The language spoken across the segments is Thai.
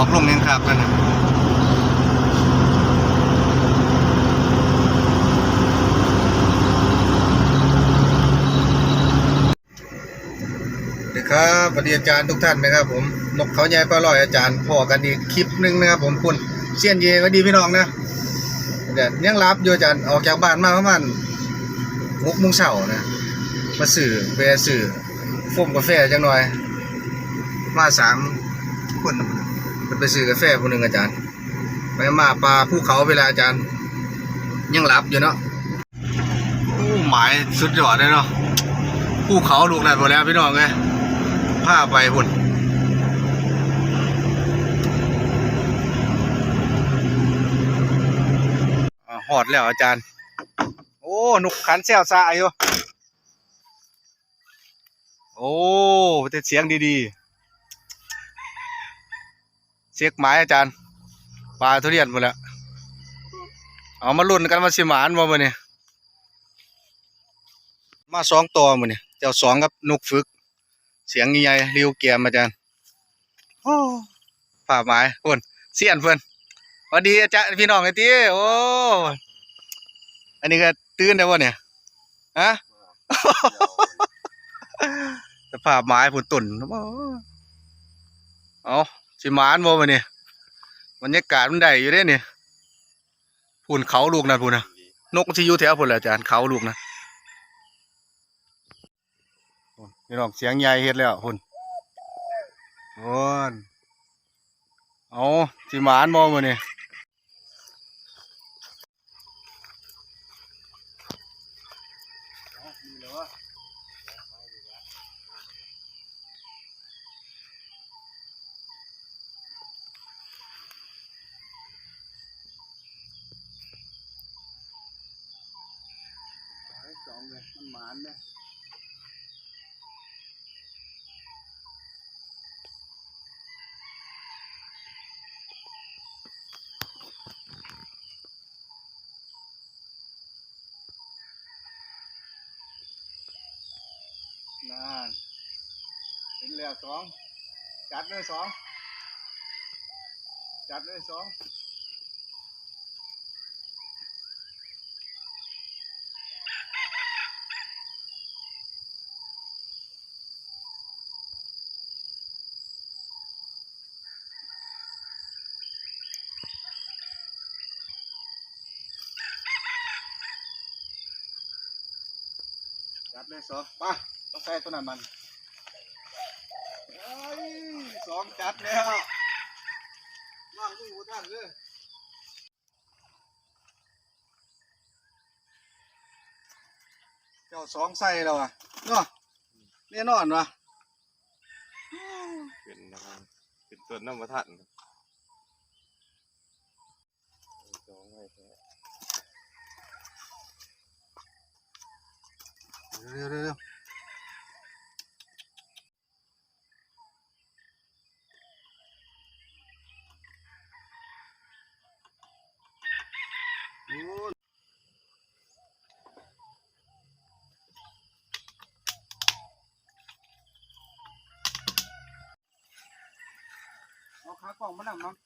อกลงยังครับกันนะครับสวัสดีอาจารย์ทุกท่านนะครับ ผมนกเขาใหญ่ปลาลอยอาจารย์พอกันอีกคลิปหนึงนะครับ ผมคุณเซียนเยก็ดีพี่น้องนะเดี๋ยวยังรับอยู่อาจารย์ออกจากบ้านมาประมาณหกโมงเช้านะมาสื่อแวสื่อฟมกาแฟจังหน่อยมาสามคน มันไปซื้อกาแฟคนหนึ่งอาจารย์ ไปมาปลาภูเขาเวลาอาจารย์ ยังหลับอยู่เนาะโอ้หมายสุดยอดเลยเนาะภูเขาลูกนั้นหมดแล้วพี่น้องไงพาไปพุ่นอ่าหอดแล้วอาจารย์ โอ้นกขันแซวซาอยู่โอ้แต่เสียงดีๆ เสียกไม้อาจารย์ปลาทุเรียนหมดแล้วเอามาลุ้นกันมาสิหมานบ่มื้อนี้มาสองตัวมื้อนี้เจ้าสองกับนกฝึก เสียงใหญ่ริวเกียมอาจารย์โอ้ผ่าไม้เพิ่อนเสียนเพิ่อนสวัสดีอาจารย์พี่น้องไอ้ติโอ้อันนี้ก็ตื่นได้บ่เนี่ยฮะสภาพไม้ผุนตุ่นเอา สิมานบ่มาเนี่ยบรรยากาศมันได้อยู่เด้นี่ยพุ่นเขาลูกนะพุ่นนะนกที่อยู่แถวพุ่นแหละอาจารย์เขาลูกนะพี่น้องเสียงใหญ่เฮ็ดแล้วพุ่นพูนเอาสิมานบ่มาเนี่ยอง เลยมันหมานเด้นานเห็นแล้วสองจัดเลยสองจัดเลยสอง จัดเลยสองมาต้องใส่ตัวนั้นมันสองจัดแล้วว่างมือหัวท่านเลยเจ้าสองใส่แล้วอะเนาะแน่นอนวะเป็นนะครับเป็นตัวน้ำมาทันสองไว้แค่ เร็วเร็วเร็วเอาขากล่องมาหนังมั้ง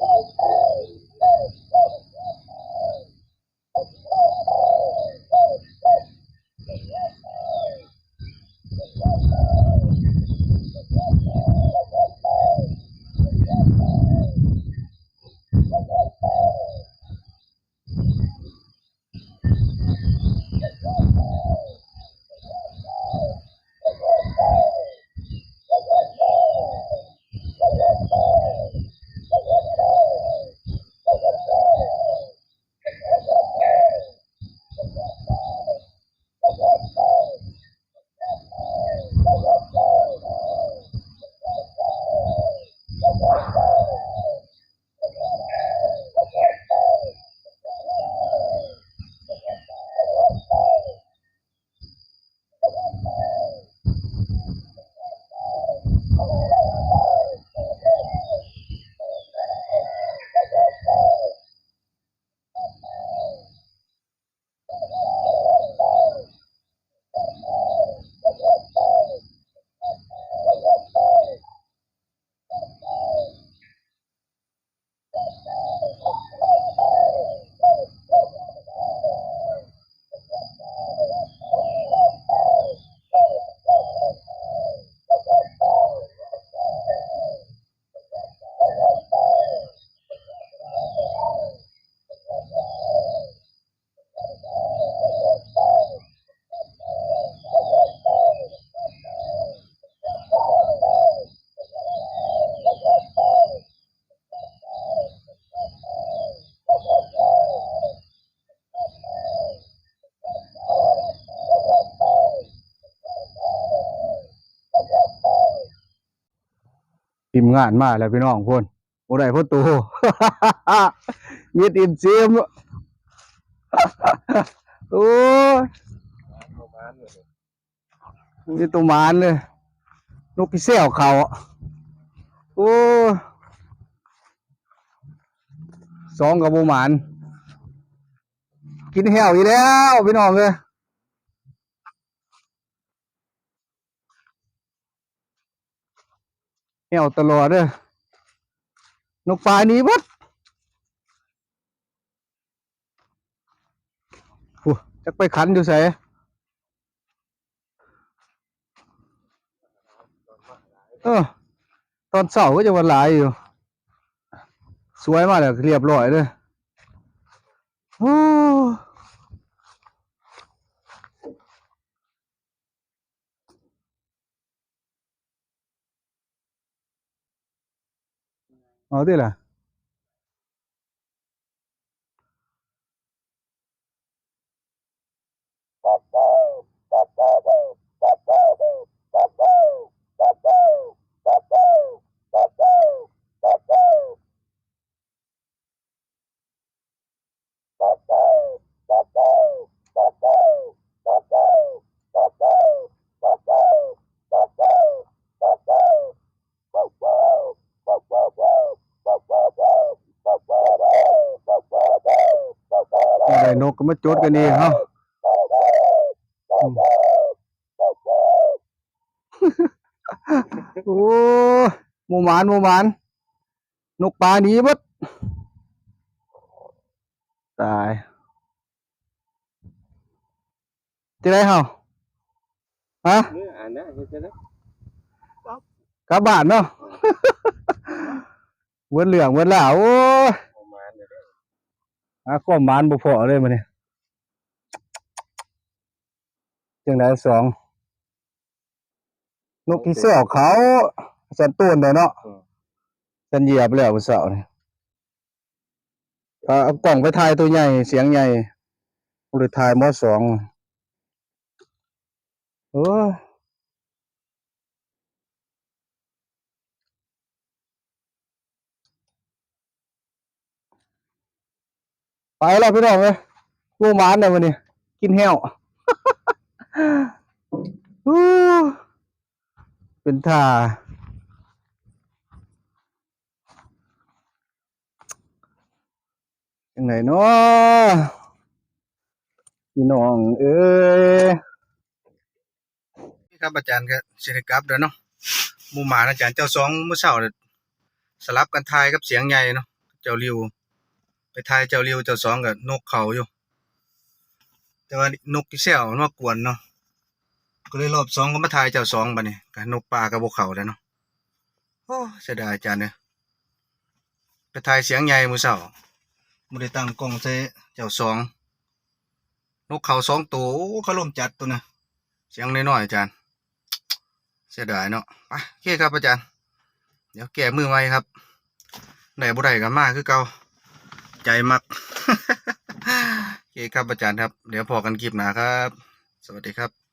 จั งก่อนกล่องก่อนตั้งกล่องทีมงานมาแล้วพี่น้องพ่นบ่ได้พ่นตูยึดอินซีมโอ้ยมีตัวหมานเลยนกพิเศษเขาโอ้ยสองกับบูมาน กินแหวอีกแล้วพี่น้องเลย แหวตลอดเลยนกปลาหนี้บัดโอ้จักไปขันอยู่ไสเออ ตอนเสาร์ก็จะวันหลายอยู่ สวยมากเลยเรียบร้อยเลยโอ้ เอา ไรนกก็มาจดกันเองเฮาอืมโอ้หมูหมานหมูหมาน นกปลาหนีบดตายจะได้เฮาฮะเนื้ออ่านนะเห็นไหมกลับบ้านเนาะเวินเหลืองเวินหลาวโอ้ย ประมาณนี้เลย หาความหมานบ่พอเลยมื้อนี้จังไดสองนกที่เสื้อเขาสันตูนได้เนาะสันเหยียบแล้วมื้อเช้านี่ก็เอากล้องไปถ่ายตัวใหญ่ เสียงใหญ่บ่ได้ถ่ายมสองโอ้ย ไปแล้วพี่น้องเอ้ยกูหมานแล้วมื้อนี้กินแห้วเป็นท่าจังไหนเนาะพี่น้องเอ้ยครับอาจารย์ก็สิได้กลับแล้วเนาะมูหมานอาจารย์เจ้าสองมือเช้าสลับกันทายกับเสียงใหญ่เนาะเจ้าริว ไปทายเจ้าริวเจ้าสองกับนกเขาอยู่ แต่ว่านกที่แซวนกกวนเนาะก็เลยรอบสองก็มาทายเจ้าสองบัดนี้กับนกป่ากับบกเขาแล้วเนาะโอ้เสียดายอาจารย์เนี่ยไปทายเสียงใหญ่มือเสาไม่ได้ตั้งกล้องใส่เจ้าสองนกเขาสองตัวเขาลมจัดตัวนะเสียงน้อยๆอาจารย์เสียดายเนาะไปโอเคครับอาจารย์ เดี๋ยวแก้มือไว้ครับไหนบ่ได้กันมากคือเก่า ใจมักโอเคครับอาจารย์ครับ เดี๋ยวพอกันคลิปหนาครับ สวัสดีครับ